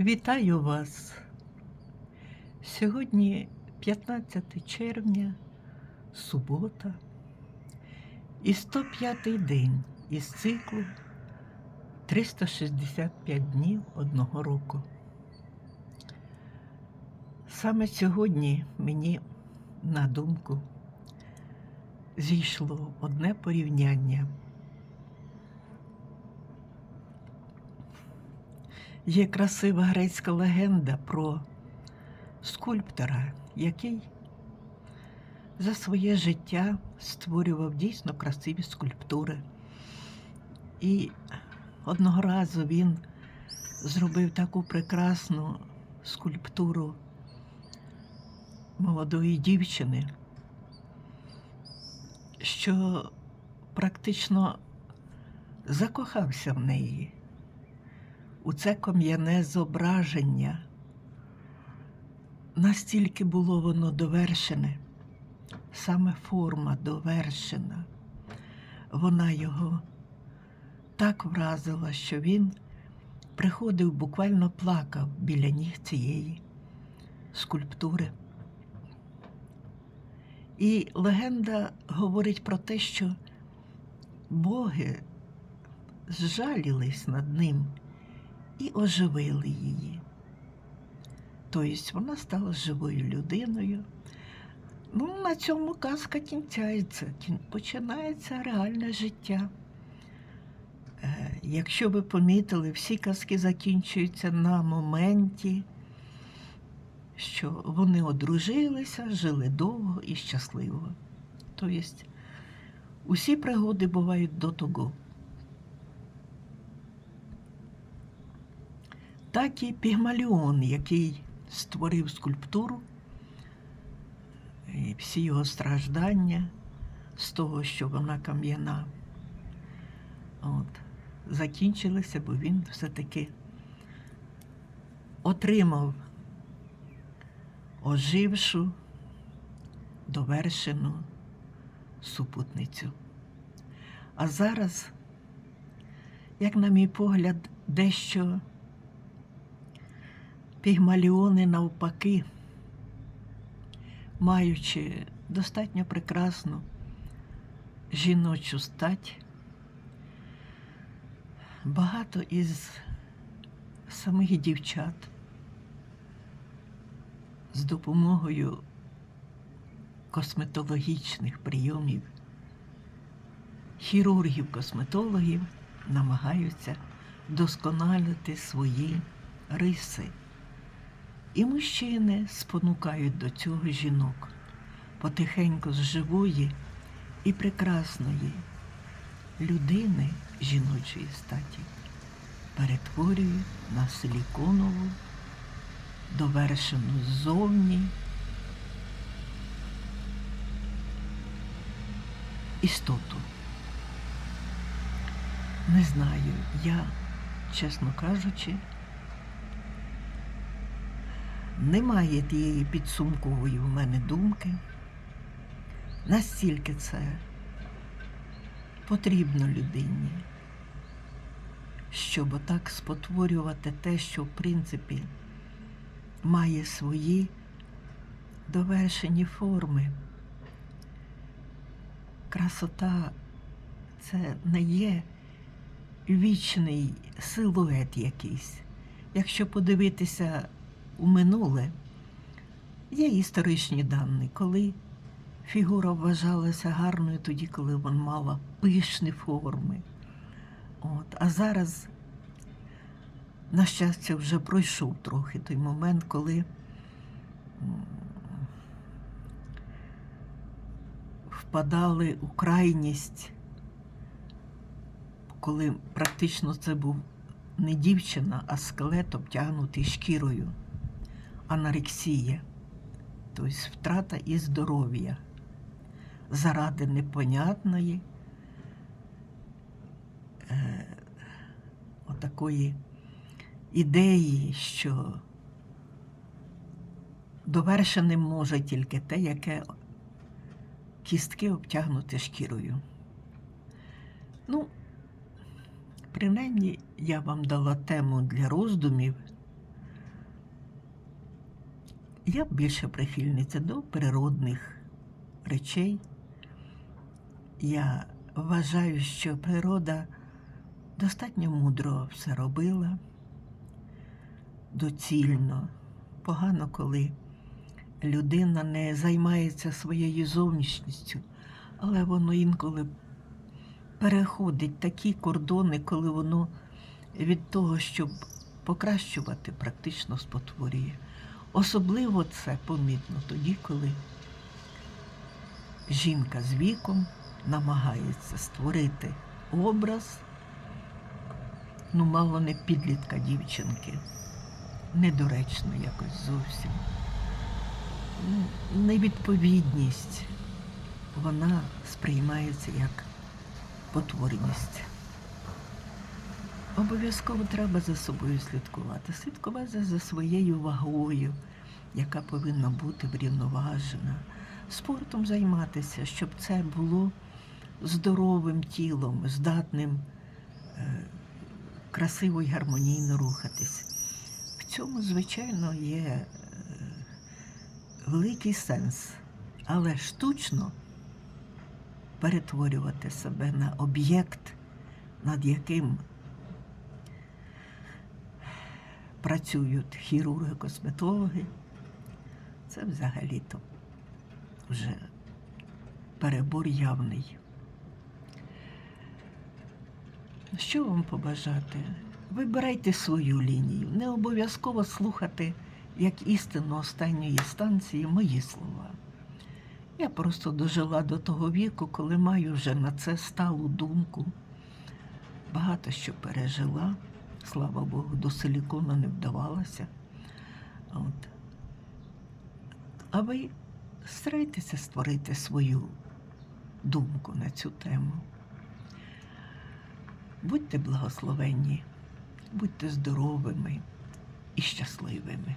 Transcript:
Вітаю вас. Сьогодні 15 червня, субота, і 105-й день із циклу 365 днів одного року. Саме сьогодні мені на думку зійшло одне порівняння. Є красива грецька легенда про скульптора, який за своє життя створював дійсно красиві скульптури. І одного разу він зробив таку прекрасну скульптуру молодої дівчини, що практично закохався в неї у це кам'яне зображення. Настільки було воно довершене, саме форма довершена. Вона його так вразила, що він приходив, буквально плакав біля ніг цієї скульптури. І легенда говорить про те, що боги зжалілись над ним і оживили її. Тобто вона стала живою людиною. Ну, на цьому казка кінчається, починається реальне життя. Е, Якщо ви помітили, всі казки закінчуються на моменті, що вони одружилися, жили довго і щасливо. Тобто усі пригоди бувають до того. Так і Пігмаліон, який створив скульптуру, і всі його страждання з того, що вона кам'яна, закінчилися, бо він все-таки отримав ожившу, довершену супутницю. А зараз, як на мій погляд, дещо Пігмаліони навпаки, маючи достатньо прекрасну жіночу стать, багато із самих дівчат з допомогою косметологічних прийомів, хірургів-косметологів намагаються досконалити свої риси. І мужчини спонукають до цього жінок потихеньку з живої і прекрасної людини жіночої статі перетворюють на силіконову, довершену ззовні істоту. Не знаю, я, чесно кажучи, немає тієї підсумкової в мене думки. Настільки це потрібно людині, щоб отак спотворювати те, що в принципі має свої довершені форми. Красота це не є вічний силует якийсь. Якщо подивитися у минуле є історичні дані, коли фігура вважалася гарною тоді, коли вона мала пишні форми. От. А зараз, на щастя, вже пройшов трохи той момент, коли впадали у крайність, коли практично це був не дівчина, а скелет обтягнутий шкірою анорексія, тобто втрата і здоров'я заради непонятної е, отакої ідеї, що довершеним може тільки те, яке кістки обтягнуті шкірою. Ну, принаймні, я вам дала тему для роздумів Я більше прихильниця до природних речей. Я вважаю, що природа достатньо мудро все робила, доцільно. Погано, коли людина не займається своєю зовнішністю, але воно інколи переходить такі кордони, коли воно від того, щоб покращувати, практично спотворює. Особливо це помітно тоді, коли жінка з віком намагається створити образ, ну, мало не підлітка дівчинки, недоречно якось зовсім. Невідповідність, вона сприймається як потворність. Обов'язково треба за собою слідкувати, слідкувати за своєю вагою, яка повинна бути врівноважена, спортом займатися, щоб це було здоровим тілом, здатним е, красиво і гармонійно рухатись. В цьому, звичайно, є е, великий сенс, але штучно перетворювати себе на об'єкт, над яким працюють хірурги, косметологи, це взагалі-то вже перебор явний. Що вам побажати? Вибирайте свою лінію. Не обов'язково слухати як істину останньої станції мої слова. Я просто дожила до того віку, коли маю вже на це сталу думку. Багато що пережила. Слава Богу, до силікона не вдавалася. От. А ви старайтеся створити свою думку на цю тему. Будьте благословенні, будьте здоровими і щасливими.